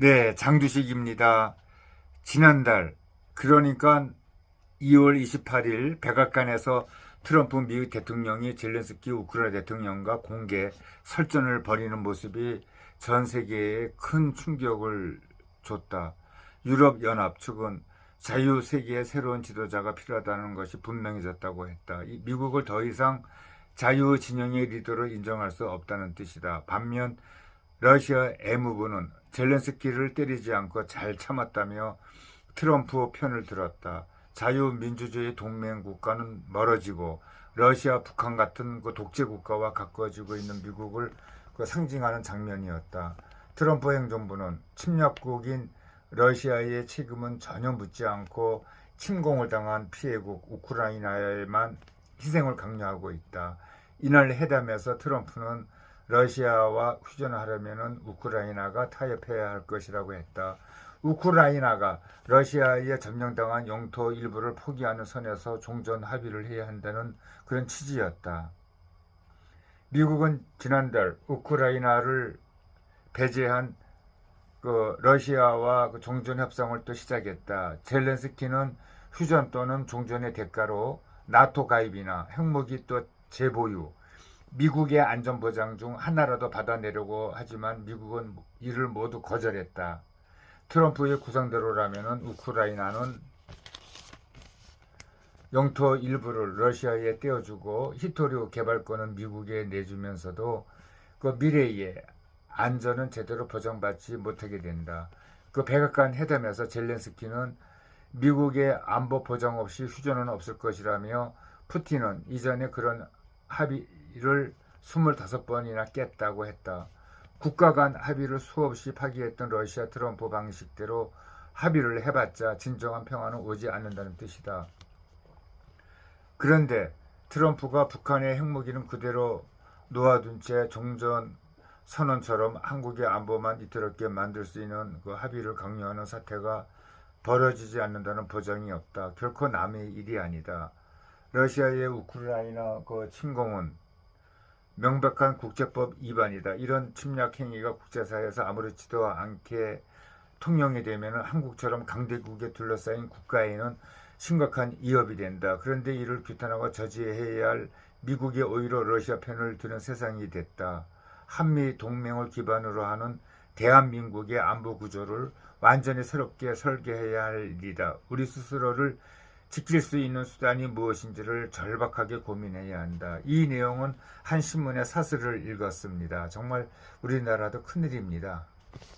네, 장두식입니다. 지난달, 그러니까 2월 28일 백악관에서 트럼프 미국 대통령이 젤렌스키 우크라이나 대통령과 공개 설전을 벌이는 모습이 전 세계에 큰 충격을 줬다. 유럽연합 측은 자유 세계의 새로운 지도자가 필요하다는 것이 분명해졌다고 했다. 이 미국을 더 이상 자유 진영의 리더로 인정할 수 없다는 뜻이다. 반면 러시아 애무부는 젤렌스키를 때리지 않고 잘 참았다며 트럼프 편을 들었다. 자유민주주의 동맹 국가는 멀어지고 러시아, 북한 같은 그 독재 국가와 가까워지고 있는 미국을 그 상징하는 장면이었다. 트럼프 행정부는 침략국인 러시아의 책임은 전혀 묻지 않고 침공을 당한 피해국 우크라이나에만 희생을 강요하고 있다. 이날 회담에서 트럼프는 러시아와 휴전하려면 우크라이나가 타협해야 할 것이라고 했다. 우크라이나가 러시아에 점령당한 영토 일부를 포기하는 선에서 종전 합의를 해야 한다는 그런 취지였다. 미국은 지난달 우크라이나를 배제한 그 러시아와 그 종전 협상을 또 시작했다. 젤렌스키는 휴전 또는 종전의 대가로 나토 가입이나 핵무기 또 재보유, 미국의 안전 보장 중 하나라도 받아내려고 하지만 미국은 이를 모두 거절했다. 트럼프의 구상대로라면 우크라이나는 영토 일부를 러시아에 떼어주고 히토류 개발권은 미국에 내주면서도 그 미래의 안전은 제대로 보장받지 못하게 된다. 그 백악관 회담에서 젤렌스키는 미국의 안보 보장 없이 휴전은 없을 것이라며 푸틴은 이전에 그런 합의 를 25번이나 깼다고 했다. 국가 간 합의를 수없이 파기했던 러시아 트럼프 방식대로 합의를 해봤자 진정한 평화는 오지 않는다는 뜻이다. 그런데 트럼프가 북한의 핵무기는 그대로 놓아둔 채 종전 선언처럼 한국의 안보만 이토록 만들 수 있는 그 합의를 강요하는 사태가 벌어지지 않는다는 보장이 없다. 결코 남의 일이 아니다. 러시아의 우크라이나 그 침공은 명백한 국제법 위반이다. 이런 침략 행위가 국제사회에서 아무렇지도 않게 통용이 되면 한국처럼 강대국에 둘러싸인 국가에는 심각한 위협이 된다. 그런데 이를 규탄하고 저지해야 할 미국이 오히려 러시아 편을 드는 세상이 됐다. 한미 동맹을 기반으로 하는 대한민국의 안보 구조를 완전히 새롭게 설계해야 할 일이다. 우리 스스로를 지킬 수 있는 수단이 무엇인지를 절박하게 고민해야 한다. 이 내용은 한 신문의 사설을 읽었습니다. 정말 우리나라도 큰일입니다.